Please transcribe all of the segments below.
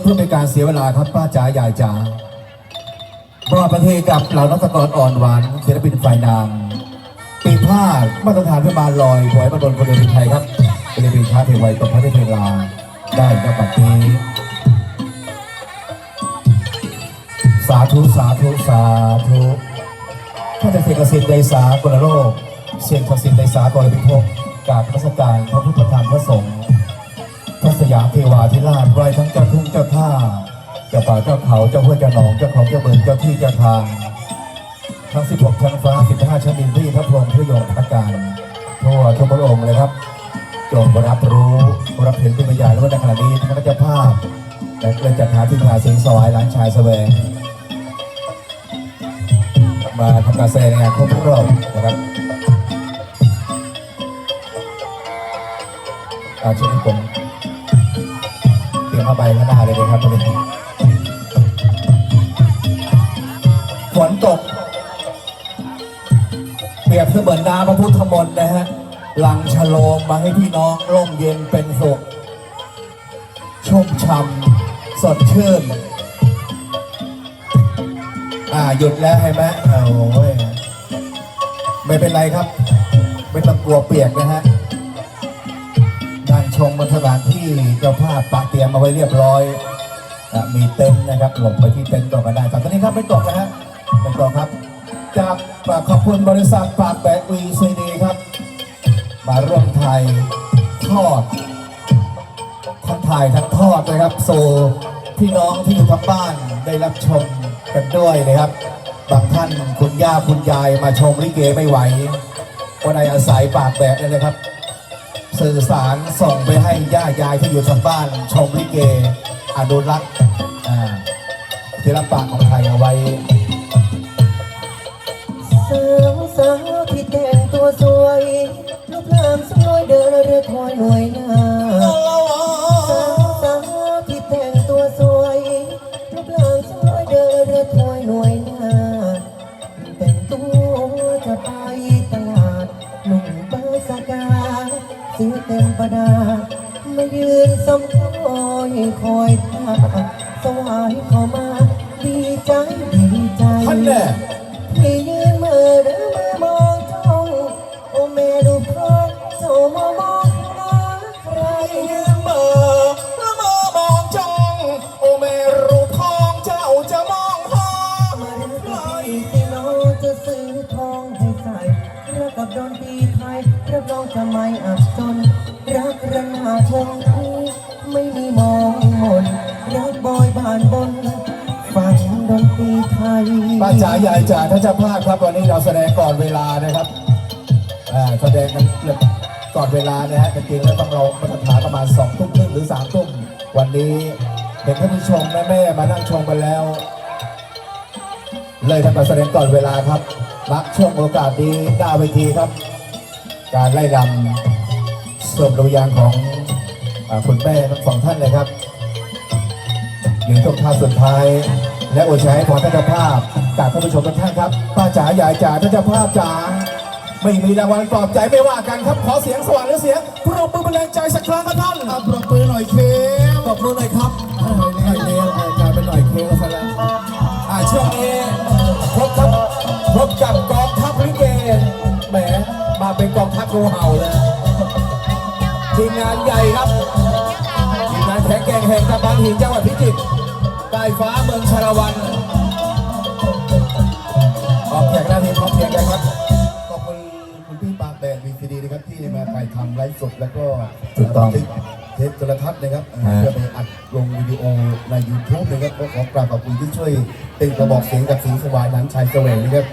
เพื่อเป็นการเสียเวลาครับป้าจ๋ายายจ๋ามอบประเทศกับเหล่านักตะกรอ่อนหวานศิลปินฝ่ายนางปีพาดมาตรฐานเพื่อมาลอยหวยมาบนคนเดินไทยครับศิลปินชาติเพลงไวยตบพระเทพลาได้กับปัจนี้สาธุสาธุสาธุท่านจะเสกสิทธิ์ในสากลโลกเสียงศักดิ์สิทธิ์ในสากลพิภพกราบพระสการพระพุทธธรรมพระสงฆ์ สยามเทวาธิราชไหว้ทั้งเจ้าทุ่งเจ้าท่าเจ้าป่าเจ้าเขาเจ้าห้วยเจ้าหนองเจ้าของเจ้าเมืองเจ้าที่เจ้าทางทั้ง 16 ชั้นฟ้า 15 ชั้นดินที่พระพรหมพระยงพระการทั่วทุกพระองค์เลยครับจงรับรู้รับเห็นเป็นพยานและว่าในขณะนี้ท่านเจ้าภาพและเกิดจัดหาที่งาเสียงสวายหลานชายแสวงมาทำการแสดงในงานครบรอบนะครับอาช่วงนี้ผม มผ้าใบข้างหน้าเลยนะครับตอนนี้ฝนตก เปรียบเสมือนน้ำพระพุทธมนต์นะฮะหลังชะโลมมาให้พี่น้องร่มเย็นเป็นสุขชุ่มช่ำสดชื่น อ่าหยุดแล้วใช่ไหมโอ้ยไม่เป็นไรครับ ไม่ต้องกลัวเปียกนะฮะ ชมบนสถานที่เจ้าภาพปะเตรียมมาไว้เรียบร้อยอะมีเต็นท์นะครับหลบไปที่เต็นท์ก่อนก็ได้แต่ตอนนี้ครับไม่ตกนะฮะไม่ตกครับ จากขอบคุณบริษัทปากแบกวีซีดีครับ มาร่วมไทยทอดทั้งถ่ายทั้งทอดนะครับโซพี่น้องที่อยู่ทางบ้านได้รับชมกันด้วยนะครับ บางท่านคุณย่าคุณยายมาชมลิเกไม่ไหววันใดอาศัยปากแบกเลยนะครับ สื่อสารส่งไปให้ย่ายายที่อยู่ทางบ้าน ชมลิเกอนุรักษ์ศิลปะของไทยเอาไว้สาวสาวที่แต่งตัวสวยรูปร่างสวยเดินเรือคอยหน่วยนา สมคอยคอยท่าสวายเข้ามา ดีใจดีใจท่านแน่ที่ยืนมือหรือมือมองจ้องโอแม่ดูพรอมโจมามองหาใครยืนเมื่อละเมอมองจ้องโอเมรูปทองเจ้าจะมองหามาเรื่องที่ที่น้องจะซื้อทองให้ใส่รักกับดนตรีไทยรับรองจะไม่อับจนรักระนาคงที่ไานบนฟังดนตรีไทยป้าจ๋ายายจ๋าถ้าจะพลาดครับวันนี้เราแสดงก่อนเวลานะครับอ่าแสดงกันก่อนเวลานะฮะจริงๆแล้วต้องเรามาตรฐานประมาณสองทุ่มครึ่งหรือสามทุ่มวันนี้เห็นท่านผู้ชมแม่ๆมานั่งชมกันแล้ว เลยทำการแสดงก่อนเวลาครับนักช่วงโอกาสนี้หน้าเวทีครับ การไล่ลำส่วนดุริยางของอคุณแม่ทั้งสองท่านเลยครับ ยืนตรงท่าสุดท้าย และโอชัยขอท่านเจ้าภาพจากท่านผู้ชมทุกท่านครับป้าจ๋ายายจ๋าท่านเจ้าภาพจ๋าไม่มีรางวัลปลอบใจไม่ว่ากันครับ ขอเสียงสว่างหรือเสียงปรบมือเป็นแรงใจสักครั้งครับท่านปรบมือหน่อยเคปรบมือหน่อยครับเออหน่อยเคเออกลายเป็นหน่อยเคซะแล้วอ่าช่วงนี้พบครับพบกับกองทัพลิเกแหมมาเป็นกองทัพงูเห่าเลยทีมงานใหญ่ครับทีมงาน แข็งแกร่งแห่งตะบางหินจังหวัดพิจิตรใต้ฟ้าเมืองชาละวันออกแขกหน้าที่พร้อมเพรียงกันครับ ขอบคุณคุณพี่ปากแดดวีซีดีนะครับที่มาถ่ายทำไลฟ์สดแล้วก็ถูกต้องบันทึเทปโทรทัศน์นะครับฮะเพื่อไปอัดลงวิดีโอใน YouTube นะครับก็ขอกราบขอบคุณที่ช่วยเป็นกระบอกเสียงกับสีสวายหนันชายเสวงนะครับ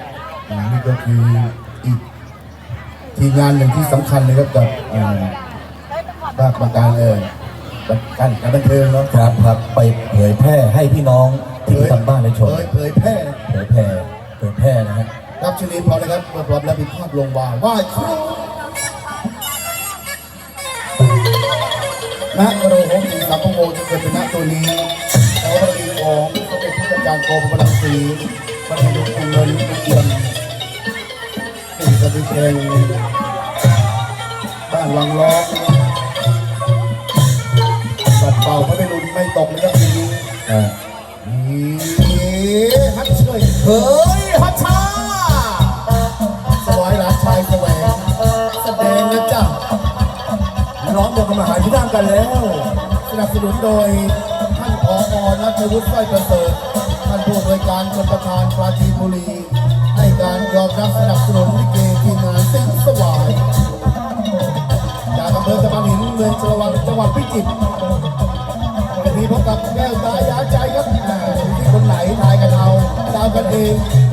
อ่านี่ก็คืออีกทีมงานหนึ่งที่สำคัญนะครับกับอ่าภาคประการเออ การการบันเทิงเนาะครับครับไปเผยแพร่ให้พี่น้องที่ทางบ้านได้ชมเผยเผยแพร่เผยแพร่เผยแพร่นะฮะครับชลีพอนะครับเมื่อพร้อมแล้วพิพาทลงวางไหว้ครูณโรหงสีสัมพโมจะเกิดเป็นณตัวนี้ขอพระดีของสมเด็จพระจันทร์โกพระลังสีพระนายกองค์เงินเอี่ยมสิ่งศักดิ์สิทธิ์แห่งบ้านวังล้อมปัด เป่าพระเมรุนไม่ตกนะครับทีนี้เออนี่ฮัทเชยเฮ้ยฮัชชาสวายหลานชายแสวงแสดงนะจ๊ะน้องเดียวกันมาหาที่นั่งกันแล้วสนับสนุนโดยท่านผอนัทวุฒิสร้อยประเสริฐท่านผู้อำนวยการชนประธานปราจีนบุรีให้การยอมรับสนับสนุนลิเกทีมงานสิงห์สวายจากอำเภอตะบันหินเมืองชลวันจังหวัดพิจิตร ต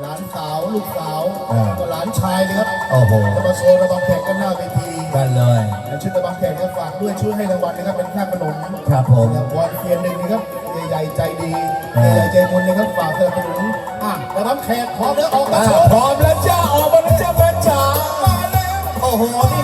หลานสาวลูกสาวก็หลานชายนะครับโอ้โหจะมาโชว์ระบำแข่งกันหน้าเวทีกันเลย และชุดระบำแข่งก็ฝากด้วยช่วยให้รางวัลนะครับเป็นค่าขนมครับผม รางวัลเพียนหนึ่งนะครับใหญ่ๆใจดีอ่า ใหญ่ๆใจบุญนะครับฝากสนับสนุนอะระบำแขกพร้อมแล้วออกมาอ่าโชว์ พร้อมแล้วจ้าออกมาแล้วจ้าแฟนจ๋ามาแล้วโอ้โหนี่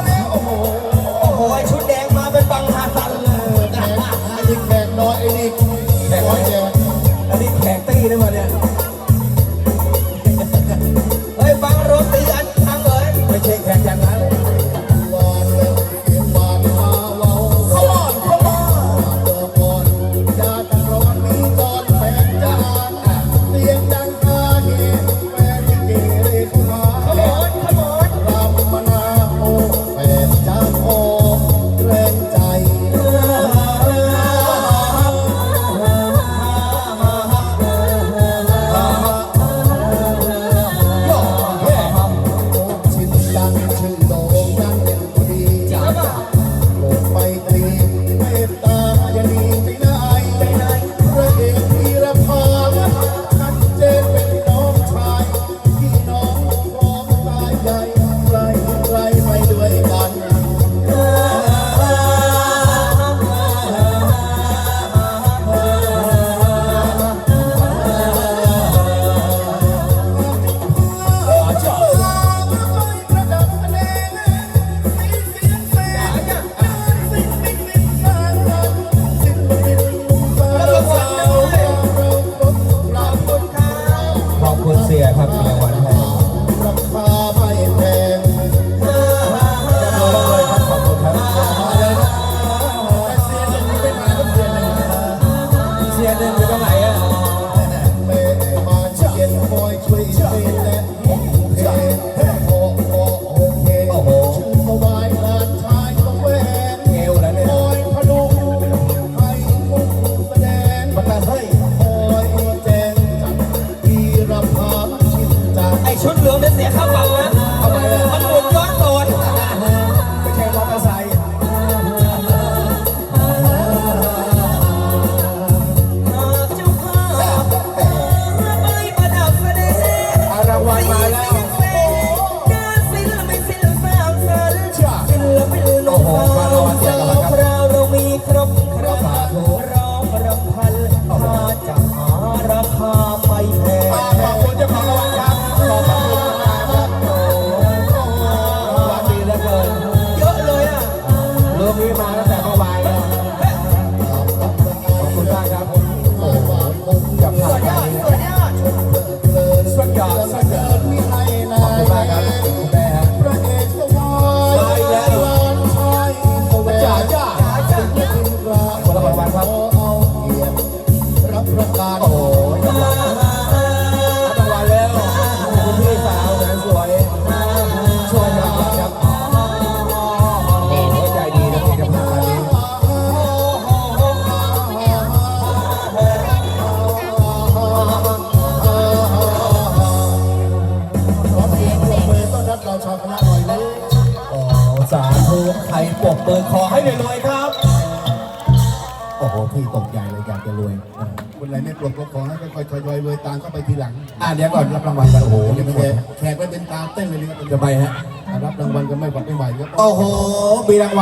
แม่มาเย็นคอช่วยเย็นแลโอเคโอโอโอเคชื่อสบายงานชายต้อแหวนเอยคอยพดุให้มุกแสดงมาแต่ให้คอยแจงจัดทีรำพาชินจัดไอชุดเหลือง 好吧 รปกเปิดขอให้รวยๆครับ โอ้โหพี่ตกใจเลยอยากจะรวยคนไหนไม่ปลดก็ขอให้ค่อยๆทยอยรวยตามเข้าไปทีหลังอะเดี๋ยวก่อนรับรางวัลกันโอ้โหยัยังงไม่ไม่แขได้กแขกไว้เป็นตาเต้นเลยนะครับจะไปฮะรับรางวัลก็ไม่หวัดไม่ไหวครับ โอ้โหมีรางวัล